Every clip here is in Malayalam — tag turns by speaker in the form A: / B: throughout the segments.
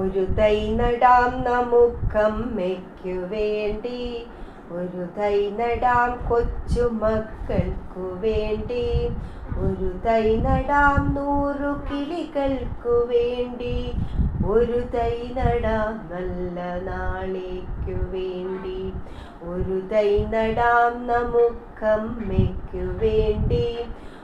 A: ഒരു തൈ നടാം നമുക്കമ്മയ്ക്കു വേണ്ടി. ഒരു തൈ നടാം കൊച്ചു മക്കൾക്കു വേണ്ടി. ഒരു തൈ നടാം നൂറു കിളികൾക്കു വേണ്ടി. ഒരു തൈ നടാം നല്ല നാളേക്കു വേണ്ടി. ഒരു തൈ നടാം നമുക്കമ്മയ്ക്കു വേണ്ടി.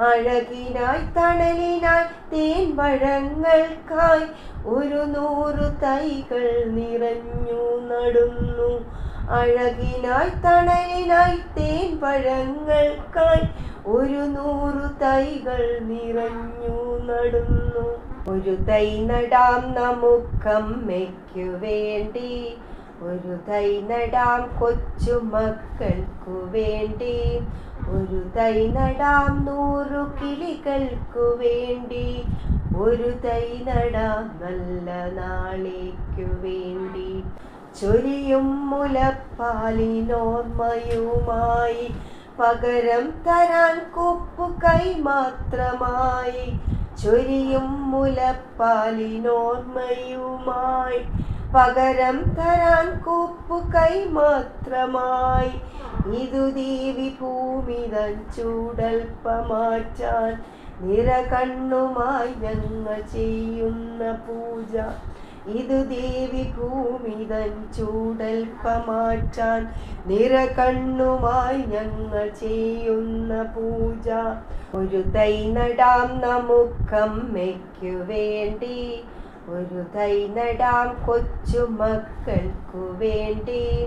A: അഴകിനായി തണലിനായി തേൻ വഴങ്ങൾക്കായി ഒരു നൂറു തൈകൾ നിറഞ്ഞു നടുന്നു. അഴകിനായി തണലിനായി തേൻ പഴങ്ങൾക്കായി ഒരു നൂറു തൈകൾ നിറഞ്ഞു നടുന്നു. ഒരു തൈ നടാം നമുക്കമ്മയ്ക്കു വേണ്ടി. ഒരു തൈ നടാം കൊച്ചു മക്കൾക്കു വേണ്ടി. ഒരു തൈ നടാം നൂറു കിളികൾക്കു വേണ്ടി. ഒരു തൈ നടാം നല്ല നാളേക്കു വേണ്ടി. ചൊരിയും മുലപ്പാലിനോർമ്മയുമായി പകരം തരാൻ കൊപ്പു കൈ മാത്രമായി. ചൊരിയും മുലപ്പാലിനോർമ്മയുമായി പകരം തരാൻ കൊപ്പു കൈ മാത്രമായി. ഇതു ദേവി ഭൂമിതൻ ചൂടൽപ്പമാറ്റാൻ നിറകണ്ണുമായി ഞങ്ങൾ ചെയ്യുന്ന പൂജ. ഇതു ദേവി ഭൂമിതൻ ചൂടൽപ്പമാറ്റാൻ നിറകണ്ണുമായി ഞങ്ങൾ ചെയ്യുന്ന പൂജ. ഒരു തൈ നടാം നമുക്കമ്മയ്ക്കു വേണ്ടി. ഒരു തൈ നടാം കൊച്ചു മക്കൾക്കു വേണ്ടി.